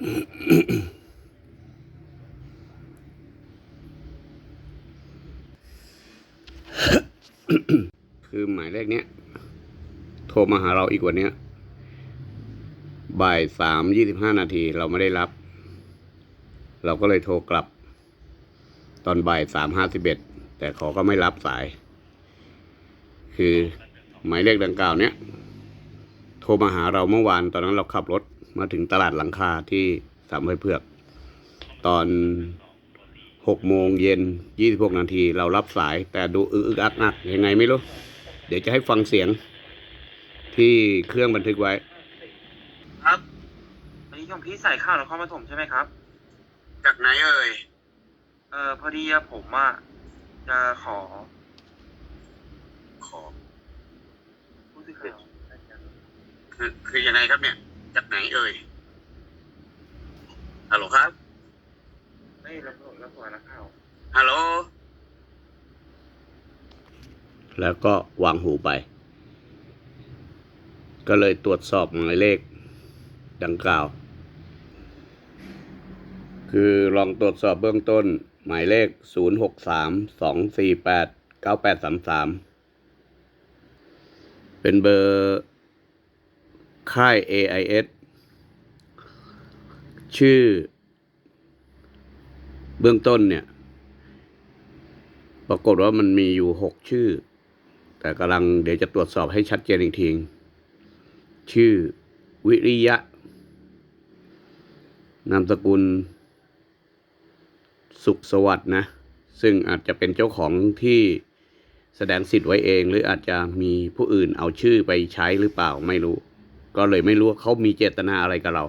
คือหมายเลขเนี้ย โทรมาหาเราอีกวันเนี้ย บ่ายสามยี่สิบห้านาทีเราไม่ได้รับ เราก็เลยโทรกลับ ตอนบ่ายสามห้าสิบเอ็ดแต่เขาก็ไม่รับสาย คือหมายเลขดังกล่าวเนี้ย โทรมาหาเราเมื่อวานตอนนั้นเราขับรถ มาถึงตลาดหลังคาที่สามห้วยเผือก ตอนหกโมงเย็นยี่สิบหกนาทีเรารับสายแต่ดูอึกอึกอักอักยังไงไม่รู้ เดี๋ยวจะให้ฟังเสียงที่เครื่องบันทึกไว้ ครับวันนี้ของพี่ใส่ข้าวนครปฐมใช่ไหมครับ จากไหนเอ่ย เออพอดีอะผมอะจะขอ ขอผู้สื่อข่าวคือคือยังไงครับเนี่ย จากไหนเอ่ยฮัลโหลครับไม่รับผมรับตัวนักข่าวฮัลโหลแล้วก็วางหูไป ก็เลยตรวจสอบหมายเลขดังกล่าว คือลองตรวจสอบเบื้องต้นหมายเลข 0 6 3 2 4 8 9 8 3 3 เป็นเบอร์ ค่าย AIS ชื่อ เบื้องต้นเนี่ย ปรากฏว่ามันมีอยู่หกชื่อ แต่กำลังเดี๋ยวจะตรวจสอบให้ชัดเจนอีกทีชื่อวิริยะ นามสกุล สุขสวัสดิ์นะ ซึ่งอาจจะเป็นเจ้าของที่แสดงสิทธิ์ไว้เอง หรืออาจจะมีผู้อื่นเอาชื่อไปใช้หรือเปล่าไม่รู้ ก็เลยไม่รู้ว่าเขามีเจตนาอะไรกับเรา